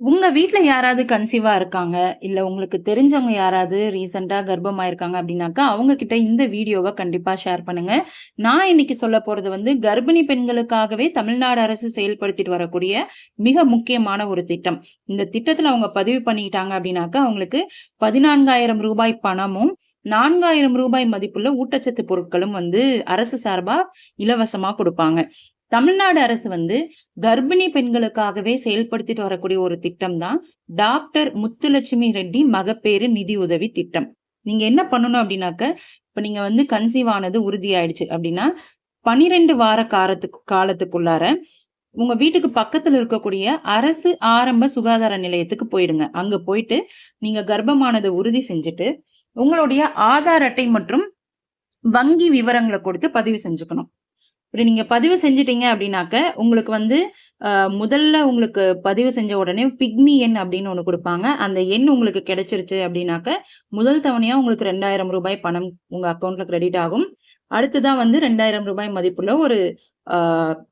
உங்க வீட்டில் யாராவது கன்சீவா இருக்காங்க, இல்ல உங்களுக்கு தெரிஞ்சவங்க யாராவது ரீசென்ட்டா கர்ப்பமாயிருக்காங்க அப்படின்னாக்கா அவங்க கிட்ட இந்த வீடியோவை கண்டிப்பா ஷேர் பண்ணுங்க. நான் இன்னைக்கு சொல்லப் போறது வந்து கர்ப்பிணி பெண்களுக்காகவே தமிழ்நாடு அரசு செயல்படுத்திட்டு வரக்கூடிய மிக முக்கியமான ஒரு திட்டம். இந்த திட்டத்துல அவங்க பதிவு பண்ணிக்கிட்டாங்க அப்படின்னாக்கா அவங்களுக்கு பதினான்காயிரம் ரூபாய் பணமும், நான்காயிரம் ரூபாய் மதிப்புள்ள ஊட்டச்சத்து பொருட்களும் வந்து அரசு சார்பா இலவசமா கொடுப்பாங்க தமிழ்நாடு அரசு வந்து கர்ப்பிணி பெண்களுக்காகவே செயல்படுத்திட்டு வரக்கூடிய ஒரு திட்டம் தான் டாக்டர் முத்துலட்சுமி ரெட்டி மகப்பேறு நிதி உதவி திட்டம். நீங்க என்ன பண்ணணும் அப்படின்னாக்க இப்ப நீங்க வந்து கன்சீவ் ஆனது உறுதியாயிடுச்சு அப்படின்னா பனிரெண்டு வார காலத்துக்கு காலத்துக்குள்ளார உங்க வீட்டுக்கு பக்கத்துல இருக்கக்கூடிய அரசு ஆரம்ப சுகாதார நிலையத்துக்கு போயிடுங்க. அங்க போயிட்டு நீங்க கர்ப்பமானதை உறுதி செஞ்சுட்டு, உங்களுடைய ஆதார் அட்டை மற்றும் வங்கி விவரங்களை கொடுத்து பதிவு செஞ்சுக்கணும். இப்படி நீங்கள் பதிவு செஞ்சிட்டீங்க அப்படின்னாக்க உங்களுக்கு வந்து முதல்ல உங்களுக்கு பதிவு செஞ்ச உடனே பிக்மி எண் அப்படின்னு ஒன்று கொடுப்பாங்க அந்த எண் உங்களுக்கு கிடைச்சிருச்சு அப்படின்னாக்க முதல் தவணையாக உங்களுக்கு ரெண்டாயிரம் ரூபாய் பணம் உங்கள் அக்கௌண்ட்டில் கிரெடிட் ஆகும். அடுத்ததான் வந்து ரெண்டாயிரம் ரூபாய் மதிப்புள்ள ஒரு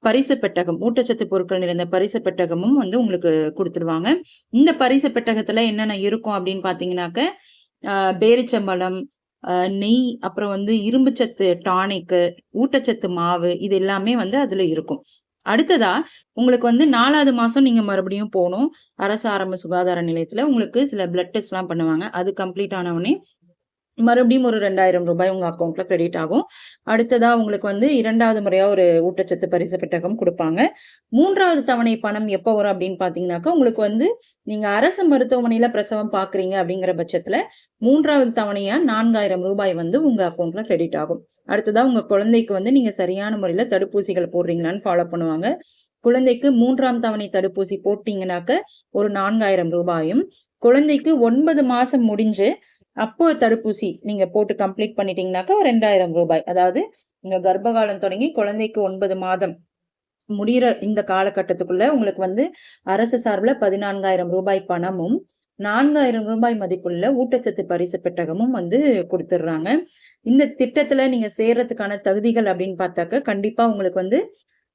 பரிசு பெட்டகம், ஊட்டச்சத்து பொருட்கள் நிறைந்த பரிசு பெட்டகமும் வந்து உங்களுக்கு கொடுத்துருவாங்க இந்த பரிசு பெட்டகத்துல என்னென்ன இருக்கும் அப்படின்னு பார்த்தீங்கன்னாக்க, பேரிச்சம்பழம், நெய், அப்புறம் வந்து இரும்புச்சத்து டானிக்கு, ஊட்டச்சத்து மாவு இது எல்லாமே வந்து அதுல இருக்கும். அடுத்ததா உங்களுக்கு வந்து நாலாவது மாசம் நீங்க மறுபடியும் போகணும் அரசு ஆரம்ப சுகாதார நிலையத்துல உங்களுக்கு சில பிளட் டெஸ்ட் எல்லாம் பண்ணுவாங்க. அது கம்ப்ளீட் ஆன உடனே மறுபடியும் ஒரு ரெண்டாயிரம் ரூபாய் உங்க அக்கௌண்ட்டில் கிரெடிட் ஆகும். அடுத்ததா உங்களுக்கு வந்து இரண்டாவது முறையா ஒரு ஊட்டச்சத்து பரிசு பெட்டகம் கொடுப்பாங்க மூன்றாவது தவணை பணம் எப்ப வரும் அப்படின்னு பார்த்தீங்கன்னாக்கா, உங்களுக்கு வந்து நீங்க அரசு மருத்துவமனையில பிரசவம் பார்க்குறீங்க அப்படிங்கிற பட்சத்துல மூன்றாவது தவணையா நான்காயிரம் ரூபாய் வந்து உங்க அக்கௌண்ட்டில் கிரெடிட் ஆகும். அடுத்ததா உங்க குழந்தைக்கு வந்து நீங்க சரியான முறையில தடுப்பூசிகள் போடுறீங்களான்னு ஃபாலோ பண்ணுவாங்க. குழந்தைக்கு மூன்றாம் தவணை தடுப்பூசி போட்டீங்கன்னாக்க ஒரு நான்காயிரம் ரூபாயும் குழந்தைக்கு ஒன்பது மாசம் முடிஞ்சு அப்போ தடுப்பூசி நீங்க போட்டு கம்ப்ளீட் பண்ணிட்டீங்கனாக்கா ரெண்டாயிரம் ரூபாய் அதாவது உங்க கர்ப்பகாலம் தொடங்கி குழந்தைக்கு ஒன்பது மாதம் முடிகிற இந்த காலகட்டத்துக்குள்ள உங்களுக்கு வந்து அரசு சார்பில் பதினான்காயிரம் ரூபாய் பணமும், நான்காயிரம் ரூபாய் மதிப்புள்ள ஊட்டச்சத்து பரிசு பெட்டகமும் வந்து கொடுத்துட்றாங்க இந்த திட்டத்துல நீங்க சேர்றதுக்கான தகுதிகள் அப்படின்னு பார்த்தாக்க, கண்டிப்பா உங்களுக்கு வந்து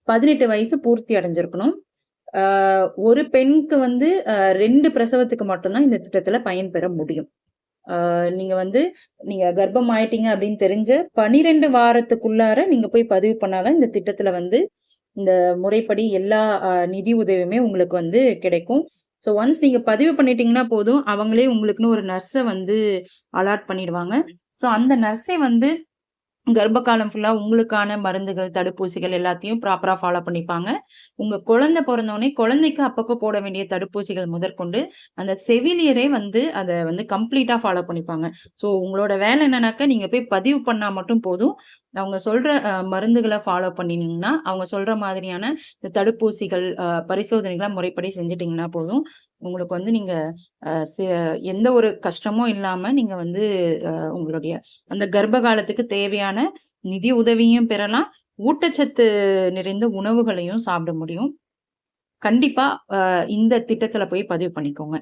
18 வயசு பூர்த்தி அடைஞ்சிருக்கணும். ஒரு பெண்ணுக்கு வந்து ரெண்டு பிரசவத்துக்கு மட்டும்தான் இந்த திட்டத்துல பயன்பெற முடியும். அ நீங்க வந்து நீங்க கர்ப்பம் ஆயிட்டீங்க அப்டின்னு தெரிஞ்ச 12 வாரத்துக்குள்ளார நீங்க போய் பதிவு பண்ணா தான் இந்த திட்டத்துல வந்து இந்த முறைப்படி எல்லா நிதி உதவியுமே உங்களுக்கு வந்து கிடைக்கும். ஸோ ஒன்ஸ் நீங்க பதிவு பண்ணிட்டீங்கன்னா போதும், அவங்களே உங்களுக்குன்னு ஒரு நர்ஸ வந்து அலாட் பண்ணிடுவாங்க. ஸோ அந்த நர்ஸே வந்து கர்ப்ப காலம் ஃபுல்லாக உங்களுக்கான மருந்துகள், தடுப்பூசிகள் எல்லாத்தையும் ப்ராப்பராக ஃபாலோ பண்ணிப்பாங்க. உங்கள் குழந்தை பிறந்தோடனே குழந்தைக்கு அப்பப்போ போட வேண்டிய தடுப்பூசிகள் முதற்கொண்டு, அந்த செவிலியரே வந்து அதை வந்து கம்ப்ளீட்டாக ஃபாலோ பண்ணிப்பாங்க. ஸோ உங்களோட வேலை என்னன்னாக்க, நீங்கள் போய் பதிவு பண்ணால் மட்டும் போதும். அவங்க சொல்ற மருந்துகளை ஃபாலோ பண்ணினீங்கன்னா, அவங்க சொல்ற மாதிரியான இந்த தடுப்பூசிகள், பரிசோதனைகளை முறைப்படி செஞ்சுட்டிங்கன்னா போதும். உங்களுக்கு வந்து நீங்க எந்த ஒரு கஷ்டமும் இல்லாம நீங்க வந்து உங்களுடைய அந்த கர்ப்ப காலத்துக்கு தேவையான நிதி உதவியும் பெறலாம். ஊட்டச்சத்து நிறைந்த உணவுகளையும் சாப்பிட முடியும். கண்டிப்பா இந்த திட்டத்துல போய் பதிவு பண்ணிக்கோங்க.